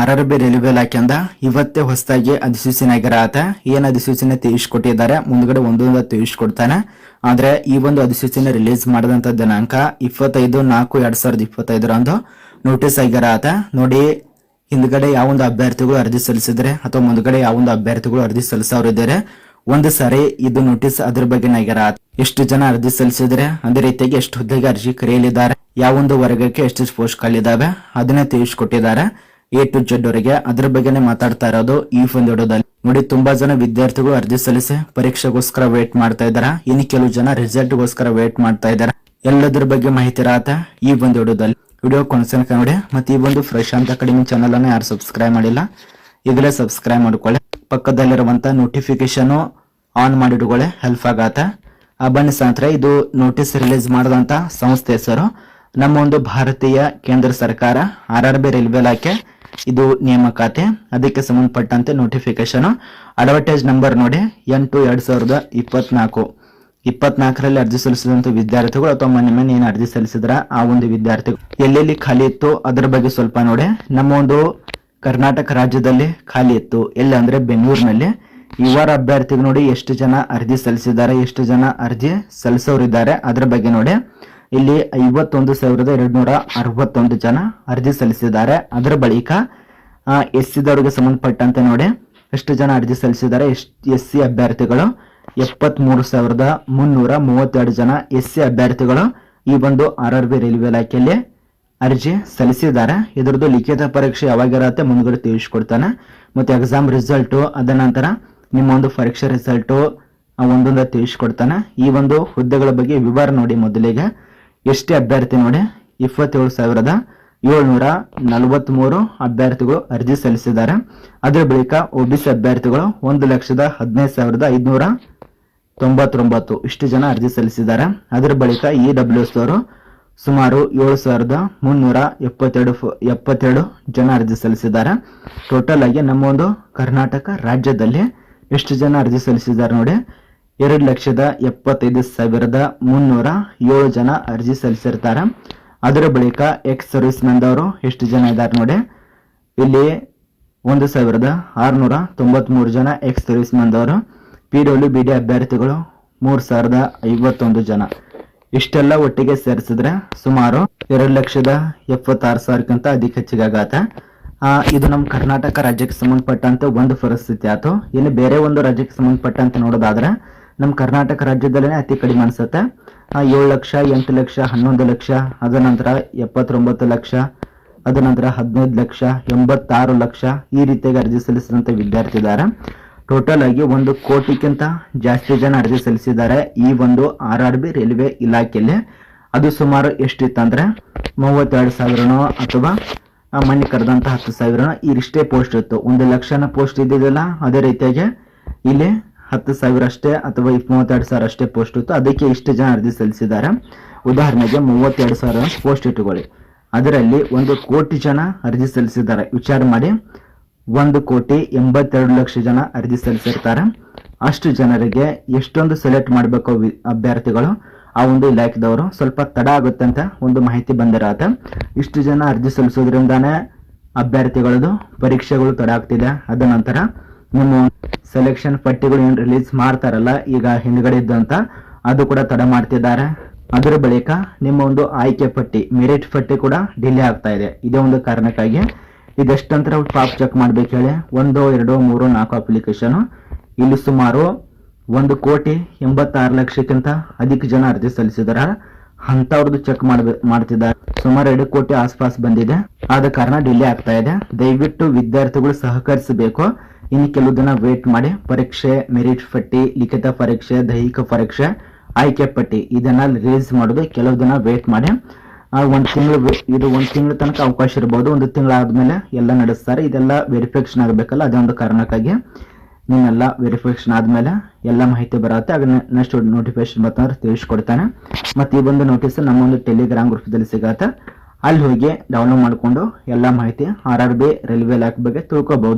R railway ಇಲಾಖೆಯಿಂದ ಇವತ್ತೇ ಹೊಸದಾಗಿ ಅಧಿಸೂಚನೆ ಆಗಿರತ್ತ ಏನ್ ಅಧಿಸೂಚನೆ ತಿಳಿಸ್ಕೊಟ್ಟಿದ್ದಾರೆ, ಮುಂದ್ಗಡೆ ಒಂದೊಂದು ತಿಳಿಸ್ಕೊಡ್ತಾನೆ. ಆದ್ರೆ ಈ ಒಂದು ಅಧಿಸೂಚನೆ ರಿಲೀಸ್ ಮಾಡಿದಂತ ದಿನಾಂಕ ಇಪ್ಪತ್ತೈದು ನಾಲ್ಕು ಎರಡ್ ಸಾವಿರದ ಇಪ್ಪತ್ತೈದರಂದು ನೋಟಿಸ್ ಆಗಿರತ್ತ ನೋಡಿ, ಹಿಂದ್ಗಡೆ ಯಾವೊಂದು ಅಭ್ಯರ್ಥಿಗಳು ಅರ್ಜಿ ಸಲ್ಲಿಸಿದ್ರೆ ಅಥವಾ ಮುಂದ್ಗಡೆ ಯಾವೊಂದು ಅಭ್ಯರ್ಥಿಗಳು ಅರ್ಜಿ ಸಲ್ಲಿಸೋರಿದ್ದಾರೆ ಒಂದು ಸಾರಿ ಇದು ನೋಟಿಸ್ ಅದ್ರ ಬಗ್ಗೆ ಆಗಿರ ಎಷ್ಟು ಜನ ಅರ್ಜಿ ಸಲ್ಲಿಸಿದ್ರೆ, ಅದೇ ರೀತಿಯಾಗಿ ಎಷ್ಟು ಹುದ್ದೆಗೆ ಅರ್ಜಿ ಕರೆಯಲಿದ್ದಾರೆ ಯಾವೊಂದು ವರ್ಗಕ್ಕೆ ಎಷ್ಟು ಪೋಸ್ಟ್ ಗಳಿದಾವೆ ಅದನ್ನ ತಿಳಿಸ್ಕೊಟ್ಟಿದ್ದಾರೆ. ಎ ಟು ಜೆಡ್ ವರೆಗೆ ಅದ್ರ ಬಗ್ಗೆನೇ ಮಾತಾಡ್ತಾ ಇರೋದು ಈ ಒಂದು ವಿಡಿಯೋದಲ್ಲಿ ನೋಡಿ, ತುಂಬಾ ಜನ ವಿದ್ಯಾರ್ಥಿಗಳು ಅರ್ಜಿ ಸಲ್ಲಿಸಿ ಪರೀಕ್ಷೆಗೋಸ್ಕರ ವೇಟ್ ಮಾಡ್ತಾ ಇದಾರ ಇನ್ನು ಕೆಲವು ಜನ ರಿಸಲ್ಟ್ ಗೋಸ್ಕರ ವೇಟ್ ಮಾಡ್ತಾ ಇದಾರೆ ಎಲ್ಲದ್ರ ಬಗ್ಗೆ ಮಾಹಿತಿ ಇರತ್ತ ಈ ಒಂದು ವಿಡಿಯೋ ಕೊನೆಸನ್ ನೋಡಿ ಮತ್ತೆ ಈ ಒಂದು ಪ್ರಶಾಂತ್ ಅಕಾಡೆಮಿ ಚಾನಲ್ ಅನ್ನು ಯಾರು ಸಬ್ಸ್ಕ್ರೈಬ್ ಮಾಡಿಲ್ಲ, ಈಗಲೇ ಸಬ್ಸ್ಕ್ರೈಬ್ ಮಾಡ್ಕೊಳ್ಳಿ. ಪಕ್ಕದಲ್ಲಿರುವಂತ ನೋಟಿಫಿಕೇಶನ್ ಆನ್ ಮಾಡಿಟ್ಕೊಳ್ಳಿ. ಹೆಲ್ಪ್ ಆಗತ್ತ. ಆ ಬನ್ನಿ ಇದು ನೋಟಿಸ್ ರಿಲೀಸ್ ಮಾಡಿದಂತ ಸಂಸ್ಥೆ ಹೆಸರು. ನಮ್ಮ ಒಂದು ಭಾರತೀಯ ಕೇಂದ್ರ ಸರ್ಕಾರ ಆರ್ ಆರ್ ಬಿ ರೈಲ್ವೆ ಇಲಾಖೆ. ಇದು ನೇಮಕಾತಿ, ಅದಕ್ಕೆ ಸಂಬಂಧಪಟ್ಟಂತೆ ನೋಟಿಫಿಕೇಶನ್ ಅಡ್ವರ್ಟೈಸ್ ನಂಬರ್ ನೋಡಿ, ಎಂಟು ಎರಡ್ ಸಾವಿರದ ಇಪ್ಪತ್ನಾಲ್ಕು. ಇಪ್ಪತ್ನಾಲ್ಕರಲ್ಲಿ ಅರ್ಜಿ ಸಲ್ಲಿಸಿದಂತ ವಿದ್ಯಾರ್ಥಿಗಳು ಅಥವಾ ಮನೆ ಮನೆ ಏನು ಅರ್ಜಿ ಸಲ್ಲಿಸಿದ್ರ, ಆ ಒಂದು ವಿದ್ಯಾರ್ಥಿಗಳು. ಎಲ್ಲೆಲ್ಲಿ ಖಾಲಿ ಇತ್ತು, ಅದರ ಬಗ್ಗೆ ಸ್ವಲ್ಪ ನೋಡಿ. ನಮ್ಮ ಒಂದು ಕರ್ನಾಟಕ ರಾಜ್ಯದಲ್ಲಿ ಖಾಲಿ ಇತ್ತು. ಎಲ್ಲ ಅಂದ್ರೆ ಬೆಂಗಳೂರಿನಲ್ಲಿ. ಇವರ ಅಭ್ಯರ್ಥಿಗಳು ನೋಡಿ ಎಷ್ಟು ಜನ ಅರ್ಜಿ ಸಲ್ಲಿಸಿದ್ದಾರೆ, ಎಷ್ಟು ಜನ ಅರ್ಜಿ ಸಲ್ಲಿಸೋರಿದ್ದಾರೆ, ಅದರ ಬಗ್ಗೆ ನೋಡಿ. ಇಲ್ಲಿ ಐವತ್ತೊಂದು ಸಾವಿರದ ಎರಡು ನೂರ ಅರವತ್ತೊಂದು ಜನ ಅರ್ಜಿ ಸಲ್ಲಿಸಿದ್ದಾರೆ. ಅದರ ಬಳಿಕ ಎಸ್ ಸಿದವರಿಗೆ ಸಂಬಂಧಪಟ್ಟಂತೆ ನೋಡಿ, ಎಷ್ಟು ಜನ ಅರ್ಜಿ ಸಲ್ಲಿಸಿದ್ದಾರೆ. ಎಸ್ ಸಿ ಅಭ್ಯರ್ಥಿಗಳು ಎಪ್ಪತ್ತ್ ಮೂರು ಸಾವಿರದ ಮುನ್ನೂರ ಮೂವತ್ತೆರಡು ಜನ ಎಸ್ ಸಿ ಅಭ್ಯರ್ಥಿಗಳು ಈ ಒಂದು ಆರ್ ಆರ್ ಬಿ ರೈಲ್ವೆ ಇಲಾಖೆಯಲ್ಲಿ ಅರ್ಜಿ ಸಲ್ಲಿಸಿದ್ದಾರೆ. ಇದರದ್ದು ಲಿಖಿತ ಪರೀಕ್ಷೆ ಯಾವಾಗಿರತ್ತೆ ಮುಂದ್ಗಡೆ ತಿಳಿಸ್ಕೊಡ್ತಾನೆ. ಮತ್ತೆ ಎಕ್ಸಾಮ್ ರಿಸಲ್ಟ್, ಅದ ನಂತರ ನಿಮ್ಮ ಒಂದು ಪರೀಕ್ಷೆ ರಿಸಲ್ಟ್ ಒಂದೊಂದ ತಿಳಿಸ್ಕೊಡ್ತಾನೆ. ಈ ಒಂದು ಹುದ್ದೆಗಳ ಬಗ್ಗೆ ವಿವರ ನೋಡಿ ಮೊದಲಿಗೆ. ಎಷ್ಟೇ ಅಭ್ಯರ್ಥಿ ನೋಡಿ, ಇಪ್ಪತ್ತೇಳು ಸಾವಿರದ ಏಳ್ನೂರ ನಲವತ್ಮೂರು ಅಭ್ಯರ್ಥಿಗಳು ಅರ್ಜಿ ಸಲ್ಲಿಸಿದ್ದಾರೆ. ಅದರ ಬಳಿಕ ಒಬಿಸಿ ಅಭ್ಯರ್ಥಿಗಳು ಒಂದು ಲಕ್ಷದ ಹದಿನೈದು ಸಾವಿರದ ಐದುನೂರ ತೊಂಬತ್ತೊಂಬತ್ತು ಇಷ್ಟು ಜನ ಅರ್ಜಿ ಸಲ್ಲಿಸಿದ್ದಾರೆ. ಅದರ ಬಳಿಕ ಇ ಡಬ್ಲ್ಯೂ ಎಸ್ ಅವರು ಸುಮಾರು ಏಳು ಸಾವಿರದ ಮುನ್ನೂರ ಎಪ್ಪತ್ತೆರಡು ಎಪ್ಪತ್ತೆರಡು ಜನ ಅರ್ಜಿ ಸಲ್ಲಿಸಿದ್ದಾರೆ. ಟೋಟಲ್ ಆಗಿ ನಮ್ಮ ಒಂದು ಕರ್ನಾಟಕ ರಾಜ್ಯದಲ್ಲಿ ಎಷ್ಟು ಜನ ಅರ್ಜಿ ಸಲ್ಲಿಸಿದ್ದಾರೆ ನೋಡಿ ಎರಡು ಲಕ್ಷದ ಎಪ್ಪತ್ತೈದು ಸಾವಿರದ ಮುನ್ನೂರ ಏಳು ಜನ ಅರ್ಜಿ ಸಲ್ಲಿಸಿರ್ತಾರೆ. ಅದರ ಬಳಿಕ ಎಕ್ಸ್ ಸರ್ವಿಸ್ ಮೆನ್ದವರು ಎಷ್ಟು ಜನ ಇದ್ದಾರೆ ನೋಡಿ. ಇಲ್ಲಿ ಒಂದು ಸಾವಿರದ ಆರುನೂರ ತೊಂಬತ್ಮೂರು ಜನ ಎಕ್ಸ್ ಸರ್ವಿಸ್ ಮೆನ್ದವರು ಪಿ ಡಬ್ಲ್ಯೂ ಬಿ ಡಿ ಅಭ್ಯರ್ಥಿಗಳು ಮೂರು ಸಾವಿರದ ಐವತ್ತೊಂದು ಜನ. ಇಷ್ಟೆಲ್ಲ ಒಟ್ಟಿಗೆ ಸೇರಿಸಿದ್ರೆ ಸುಮಾರು ಎರಡು ಲಕ್ಷದ ಎಪ್ಪತ್ತಾರು ಸಾವಿರಕ್ಕಿಂತ ಅಧಿಕ ಹೆಚ್ಚಿಗೆ ಆಗತ್ತೆ ಇದು ನಮ್ಮ ಕರ್ನಾಟಕ ರಾಜ್ಯಕ್ಕೆ ಸಂಬಂಧಪಟ್ಟಂತೆ ಒಂದು ಪರಿಸ್ಥಿತಿ ಆಯಿತು. ಇನ್ನು ಬೇರೆ ಒಂದು ರಾಜ್ಯಕ್ಕೆ ಸಂಬಂಧಪಟ್ಟಂತೆ ನೋಡೋದಾದ್ರೆ ನಮ್ಮ ಕರ್ನಾಟಕ ರಾಜ್ಯದಲ್ಲೇ ಅತಿ ಕಡಿಮೆ ಅನಿಸುತ್ತೆ. ಏಳು ಲಕ್ಷ, ಎಂಟು ಲಕ್ಷ, ಹನ್ನೊಂದು ಲಕ್ಷ ಅದ ನಂತರ ಎಪ್ಪತ್ತೊಂಬತ್ತು ಲಕ್ಷ ಅದ ನಂತರ ಹದಿನೈದು ಲಕ್ಷ, ಎಂಬತ್ತಾರು ಲಕ್ಷ ಈ ರೀತಿಯಾಗಿ ಅರ್ಜಿ ಸಲ್ಲಿಸಿದಂಥ ವಿದ್ಯಾರ್ಥಿ ಇದ್ದಾರೆ ಟೋಟಲ್ ಆಗಿ ಒಂದು ಕೋಟಿಗಿಂತ ಜಾಸ್ತಿ ಜನ ಅರ್ಜಿ ಸಲ್ಲಿಸಿದ್ದಾರೆ ಈ ಒಂದು ಆರ್ ಆರ್ ಬಿ ರೈಲ್ವೆ ಇಲಾಖೆಯಲ್ಲಿ. ಅದು ಸುಮಾರು ಎಷ್ಟಿತ್ತಂದ್ರೆ ಮೂವತ್ತೆರಡು ಸಾವಿರನೋ ಅಥವಾ, ಆ ಕರೆದಂಥ ಹತ್ತು ಸಾವಿರನೋ ಇಷ್ಟೇ ಪೋಸ್ಟ್ ಇತ್ತು. ಒಂದು ಲಕ್ಷನ ಪೋಸ್ಟ್ ಇದ್ದಿದ್ದಲ್ಲ, ಅದೇ ರೀತಿಯಾಗಿ ಇಲ್ಲಿ ಹತ್ತು ಸಾವಿರ ಅಷ್ಟೇ ಅಥವಾ ಮೂವತ್ತೆರಡು ಸಾವಿರ ಅಷ್ಟೇ ಪೋಸ್ಟ್ ಇತ್ತು. ಅದಕ್ಕೆ ಇಷ್ಟು ಜನ ಅರ್ಜಿ ಸಲ್ಲಿಸಿದ್ದಾರೆ. ಉದಾಹರಣೆಗೆ ಮೂವತ್ತೆರಡು ಸಾವಿರ ಪೋಸ್ಟ್ ಇಟ್ಟುಕೊಳ್ಳಿ. ಅದರಲ್ಲಿ ಒಂದು ಕೋಟಿ ಜನ ಅರ್ಜಿ ಸಲ್ಲಿಸಿದ್ದಾರೆ. ವಿಚಾರ ಮಾಡಿ. ಒಂದು ಕೋಟಿ ಎಂಬತ್ತೆರಡು ಲಕ್ಷ ಜನ ಅರ್ಜಿ ಸಲ್ಲಿಸಿರ್ತಾರೆ. ಅಷ್ಟು ಜನರಿಗೆ ಎಷ್ಟೊಂದು ಸೆಲೆಕ್ಟ್ ಮಾಡಬೇಕು ಅಭ್ಯರ್ಥಿಗಳು. ಆ ಒಂದು ಇಲಾಖೆದವರು ಸ್ವಲ್ಪ ತಡ ಆಗುತ್ತೆ ಅಂತ ಒಂದು ಮಾಹಿತಿ ಬಂದಿರತ್ತೆ. ಇಷ್ಟು ಜನ ಅರ್ಜಿ ಸಲ್ಲಿಸೋದ್ರಿಂದಾನೇ ಅಭ್ಯರ್ಥಿಗಳದು ಪರೀಕ್ಷೆಗಳು ತಡ ಆಗ್ತಿದೆ. ಅದ ನಂತರ ನಿಮ್ಮ ಸೆಲೆಕ್ಷನ್ ಪಟ್ಟಿಗಳು ಏನು ರಿಲೀಸ್ ಮಾಡ್ತಾರಲ್ಲ, ಈಗ ಹಿಂದ್ಗಡೆ ಇದ್ದಂತ, ಅದು ಕೂಡ ತಡ ಮಾಡ್ತಿದ್ದಾರೆ. ಅದರ ಬಳಿಕ ನಿಮ್ಮ ಒಂದು ಆಯ್ಕೆ ಪಟ್ಟಿ ಮೆರಿಟ್ ಪಟ್ಟಿ ಕೂಡ ಡಿಲೇ ಆಗ್ತಾ ಇದೆ. ಇದೇ ಒಂದು ಕಾರಣಕ್ಕಾಗಿ. ಇದೆಷ್ಟಂತರ ಪಾಪ್ ಚೆಕ್ ಮಾಡ್ಬೇಕು ಹೇಳಿ. ಒಂದು, ಎರಡು, ಮೂರು, ನಾಲ್ಕು ಅಪ್ಲಿಕೇಶನ್ ಇಲ್ಲಿ ಸುಮಾರು ಒಂದು ಕೋಟಿ ಎಂಬತ್ತಾರು ಲಕ್ಷಕ್ಕಿಂತ ಅಧಿಕ ಜನ ಅರ್ಜಿ ಸಲ್ಲಿಸಿದಾರ. ಅಂತವ್ರದ್ದು ಚೆಕ್ ಮಾಡ್ಬೇಕು ಮಾಡ್ತಿದ್ದಾರೆ. ಸುಮಾರು ಎರಡು ಕೋಟಿ ಆಸ್ಪಾಸ್ ಬಂದಿದೆ. ಆದ ಕಾರಣ ಡಿಲೇ ಆಗ್ತಾ ಇದೆ. ದಯವಿಟ್ಟು ವಿದ್ಯಾರ್ಥಿಗಳು ಸಹಕರಿಸಬೇಕು. ಇನ್ನು ಕೆಲವು ದಿನ ವೇಟ್ ಮಾಡಿ. ಪರೀಕ್ಷೆ ಮೆರಿಟ್ ಪಟ್ಟಿ, ಲಿಖಿತ ಪರೀಕ್ಷೆ, ದೈಹಿಕ ಪರೀಕ್ಷೆ, ಆಯ್ಕೆ ಪಟ್ಟಿ ಇದನ್ನ ರಿಲೀಸ್ ಮಾಡೋದು ಕೆಲವು ದಿನ ವೇಟ್ ಮಾಡಿ. ಒಂದು ತಿಂಗಳು ಇದು ಒಂದ್ ತಿಂಗಳ ತನಕ ಅವಕಾಶ ಇರಬಹುದು ಒಂದು ತಿಂಗಳಾದ್ಮೇಲೆ ಎಲ್ಲ ನಡೆಸ್ತಾರೆ. ಇದೆಲ್ಲ ವೆರಿಫಿಕೇಶನ್ ಆಗಬೇಕಲ್ಲ ಅದೊಂದು ಕಾರಣಕ್ಕಾಗಿ. ನಿಮ್ಮೆಲ್ಲ ವೆರಿಫಿಕೇಶನ್ ಆದ್ಮೇಲೆ ಎಲ್ಲ ಮಾಹಿತಿ ಬರುತ್ತೆ. ಆಗ ನೆಕ್ಸ್ಟ್ ನೋಟಿಫಿಕೇಶನ್ ಬರ್ತಂದ್ರೆ ತಿಳಿಸ್ಕೊಡ್ತಾನೆ. ಮತ್ತೆ ಈ ಒಂದು ನೋಟಿಸ್ ನಮ್ಮ ಒಂದು ಟೆಲಿಗ್ರಾಮ್ ಗ್ರೂಪ್ದಲ್ಲಿ ಸಿಗತ್ತೆ. ಅಲ್ಲಿ ಹೋಗಿ ಡೌನ್ಲೋಡ್ ಮಾಡ್ಕೊಂಡು ಎಲ್ಲ ಮಾಹಿತಿ ಆರ್ ಆರ್ ಬಿ ರೈಲ್ವೆ ಇಲಾಖೆ ಬಗ್ಗೆ ತಿಳ್ಕೊಬಹುದು